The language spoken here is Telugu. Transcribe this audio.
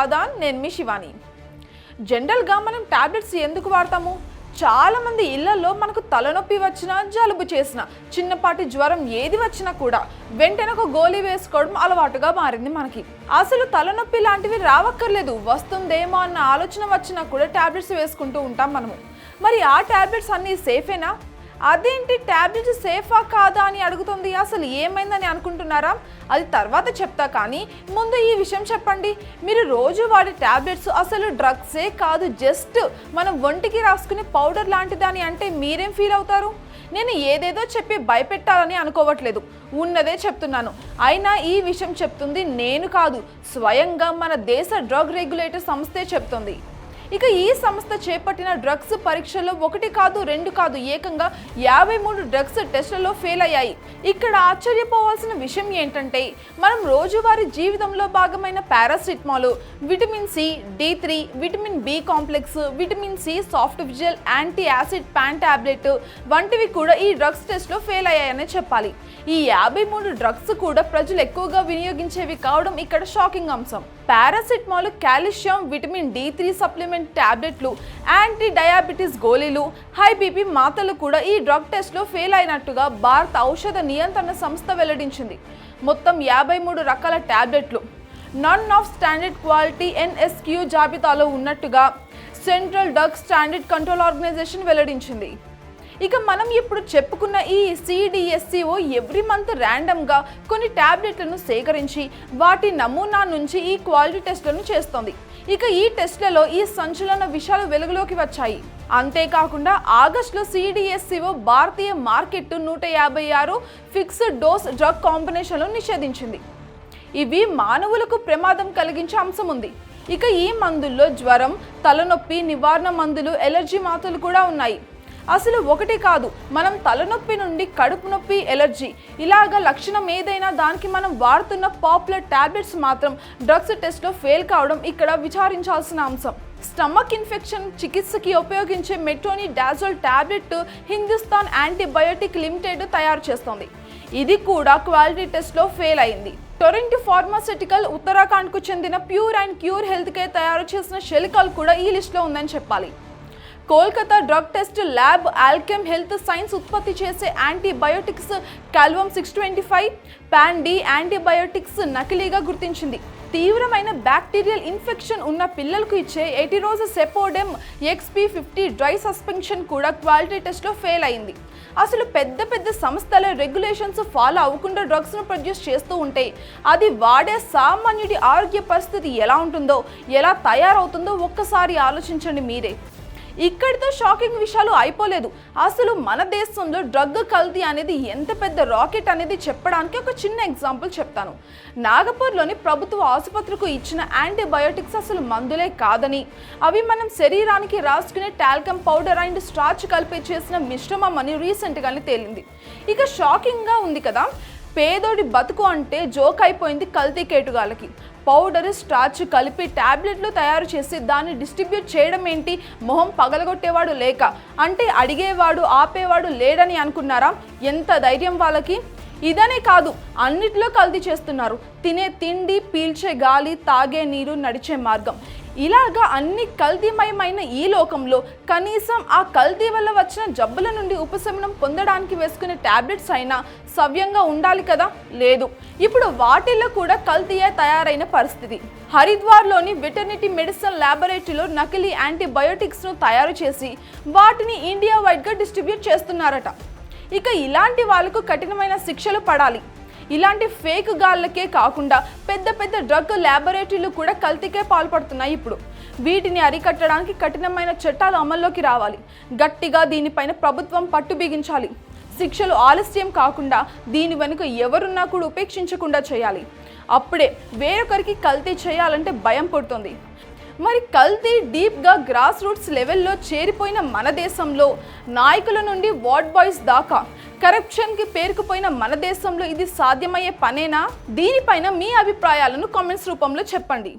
ఆదాన్ నేను మీ శివాని. జనరల్గా మనం టాబ్లెట్స్ ఎందుకు వాడతాము? చాలామంది ఇళ్ళలో మనకు తలనొప్పి వచ్చినా జలుబు చేసినా చిన్నపాటి జ్వరం ఏది వచ్చినా కూడా వెంటనే ఒక గోళీ వేసుకోవడం అలవాటుగా మారింది మనకి. అసలు తలనొప్పి లాంటివి రావక్కర్లేదు. వస్తుందేమో అన్న ఆలోచన వచ్చినా కూడా ట్యాబ్లెట్స్ వేసుకుంటూ ఉంటాం మనము. మరి ఆ టాబ్లెట్స్ అన్నీ సేఫేనా అదేంటి టాబ్లెట్స్ సేఫా కాదా అని అడుగుతుంది. అసలు ఏమైందని అనుకుంటున్నారా? అది తర్వాత చెప్తా కానీ ముందు ఈ విషయం చెప్పండి. మీరు రోజు వాడే ట్యాబ్లెట్స్ అసలు డ్రగ్సే కాదు. జస్ట్ మనం ఒంటికి రాసుకునే పౌడర్ లాంటిదని అంటే మీరేం ఫీల్ అవుతారు? నేను ఏదేదో చెప్పి భయపెట్టాలని అనుకోవట్లేదు. ఉన్నదే చెప్తున్నాను. అయినా ఈ విషయం చెప్తుంది నేను కాదు. స్వయంగా మన దేశ డ్రగ్ రెగ్యులేటర్ సంస్థే చెప్తుంది. ఇక ఈ సంస్థ చేపట్టిన డ్రగ్స్ పరీక్షల్లో ఒకటి కాదు రెండు కాదు ఏకంగా యాభై మూడు డ్రగ్స్ టెస్టులలో ఫెయిల్ అయ్యాయి. ఇక్కడ ఆశ్చర్యపోవాల్సిన విషయం ఏంటంటే మనం రోజువారీ జీవితంలో భాగమైన paracetamol vitamin C D three vitamin B complex vitamin C soft whistle anti acid Pan tablet వంటివి కూడా ఈ డ్రగ్స్ టెస్ట్లో ఫెయిల్ అయ్యాయనే చెప్పాలి. ఈ యాభై మూడు డ్రగ్స్ కూడా ప్రజలు ఎక్కువగా వినియోగించేవి కావడం ఇక్కడ షాకింగ్ అంశం. Paracetamol calcium vitamin D three supplement ట్యాబ్లెట్లు యాంటీ డయాబెటీస్ గోళీలు హై బీపీ మాతలు కూడా ఈ డ్రగ్ టెస్ట్లో ఫెయిల్ అయినట్టుగా భారత ఔషధ నియంత్రణ సంస్థ వెల్లడించింది. మొత్తం యాభై మూడు రకాల టాబ్లెట్లు none of standard quality NSQ జాబితాలో ఉన్నట్టుగా central drug standard control organisation వెల్లడించింది. ఇక మనం ఇప్పుడు చెప్పుకున్న ఈ సిడిఎస్సిఓ ఎవ్రీ మంత్ ర్యాండమ్గా కొన్ని ట్యాబ్లెట్లను సేకరించి వాటి నమూనా నుంచి ఈ క్వాలిటీ టెస్ట్లను చేస్తోంది. ఇక ఈ టెస్ట్లలో ఈ సంచలన విషయాలు వెలుగులోకి వచ్చాయి. అంతేకాకుండా ఆగస్టులో సిడిఎస్సిఓ భారతీయ మార్కెట్ నూట యాభై ఆరు ఫిక్స్డ్ డోస్ డ్రగ్ కాంబినేషన్లు నిషేధించింది. ఇవి మానవులకు ప్రమాదం కలిగించే అంశం ఉంది. ఇక ఈ మందుల్లో జ్వరం తలనొప్పి నివారణ మందులు ఎలర్జీ మాత్రలు కూడా ఉన్నాయి. అసలు ఒకటి కాదు మనం తలనొప్పి నుండి కడుపు నొప్పి ఎలర్జీ. ఇలాగ లక్షణం ఏదైనా దానికి మనం వాడుతున్న పాపులర్ టాబ్లెట్స్ మాత్రం డ్రగ్స్ టెస్ట్లో ఫెయిల్ కావడం ఇక్కడ విచారించాల్సిన అంశం. స్టమక్ ఇన్ఫెక్షన్ చికిత్సకి ఉపయోగించే metronidazole tablet Hindustan antibiotic limited తయారు చేస్తోంది. ఇది కూడా క్వాలిటీ టెస్ట్లో ఫెయిల్ అయింది. టొరెంట్ ఫార్మాసిటికల్ ఉత్తరాఖండ్కు చెందిన pure and cure health care తయారు చేసిన షెలికాల్ కూడా ఈ లిస్ట్లో ఉందని చెప్పాలి. Kolkata drug test lab Alkem health science ఉత్పత్తి చేసే antibiotics Clavam six twenty five Pan D antibiotics నకిలీగా గుర్తించింది. తీవ్రమైన బ్యాక్టీరియల్ ఇన్ఫెక్షన్ ఉన్న పిల్లలకు ఇచ్చే ఎయిటీరోజ్ Cepodem XP fifty dry suspension కూడా క్వాలిటీ టెస్ట్లో ఫెయిల్ అయింది. అసలు పెద్ద పెద్ద సంస్థల రెగ్యులేషన్స్ ఫాలో అవ్వకుండా డ్రగ్స్ను ప్రొడ్యూస్ చేస్తూ ఉంటే అది వాడే సామాన్యుడి ఆరోగ్య పరిస్థితి ఎలా ఉంటుందో ఎలా తయారవుతుందో ఒక్కసారి ఆలోచించండి మీరే. ఇక్కడితో షాకింగ్ విషయాలు అయిపోలేదు. అసలు మన దేశంలో డ్రగ్ కల్తీ అనేది ఎంత పెద్ద రాకెట్ అనేది చెప్పడానికి ఒక చిన్న ఎగ్జాంపుల్ చెప్తాను. నాగపూర్లోని ప్రభుత్వ ఆసుపత్రికి ఇచ్చిన యాంటీబయోటిక్స్ అసలు మందులే కాదని అవి మనం శరీరానికి రాసుకునే టాల్కమ్ పౌడర్ అండ్ స్టార్చ్ కలిపి చేసిన మిశ్రమం అని రీసెంట్గానే తేలింది. ఇక షాకింగ్గా ఉంది కదా పేదోడి బతుకు అంటే జోక్ అయిపోయింది కల్తీ కేటుగాళ్ళకి. పౌడర్ స్టార్చ్ కలిపి ట్యాబ్లెట్లు తయారు చేసి దాన్ని డిస్ట్రిబ్యూట్ చేయడం ఏంటి? మొహం పగలగొట్టేవాడు లేక. అంటే అడిగేవాడు ఆపేవాడు లేడని అనుకున్నారా? ఎంత ధైర్యం వాళ్ళకి? ఇదనే కాదు అన్నిట్లో కల్తీ చేస్తున్నారు. తినే తిండి పీల్చే గాలి తాగే నీరు నడిచే మార్గం. ఇలాగా అన్ని కల్తీమయమైన ఈ లోకంలో కనీసం ఆ కల్తీ వల్ల వచ్చిన జబ్బుల నుండి ఉపశమనం పొందడానికి వేసుకునే టాబ్లెట్స్ అయినా సవ్యంగా ఉండాలి కదా? లేదు. ఇప్పుడు వాటిల్లో కూడా కల్తీయే తయారైన పరిస్థితి. హరిద్వార్లోని వెటర్నిటీ మెడిసిన్ ల్యాబొరేటరీలో నకిలీ యాంటీబయోటిక్స్ను తయారు చేసి వాటిని ఇండియా వైడ్గా డిస్ట్రిబ్యూట్ చేస్తున్నారట. ఇక ఇలాంటి వాళ్ళకు కఠినమైన శిక్షలు పడాలి. ఇలాంటి ఫేక్ గాళ్ళకే కాకుండా పెద్ద పెద్ద డ్రగ్ ల్యాబొరేటరీలు కూడా కల్తీకే పాల్పడుతున్నాయి ఇప్పుడు. వీటిని అరికట్టడానికి కఠినమైన చట్టాలు అమల్లోకి రావాలి. గట్టిగా దీనిపైన ప్రభుత్వం పట్టు బిగించాలి. శిక్షలు ఆలస్యం కాకుండా దీని వెనుక ఎవరున్నా కూడా ఉపేక్షించకుండా చేయాలి. అప్పుడే వేరొకరికి కల్తీ చేయాలంటే భయం పుడుతుంది. మరి కల్తీ డీప్గా గ్రాస్ రూట్స్ లెవెల్లో చేరిపోయిన మన దేశంలో నాయకుల నుండి వార్డ్ బాయ్స్ దాకా కరప్షన్కి పేరుకుపోయిన మన దేశంలో ఇది సాధ్యమయ్యే పనేనా? దీనిపైన మీ అభిప్రాయాలను కామెంట్స్ రూపంలో చెప్పండి.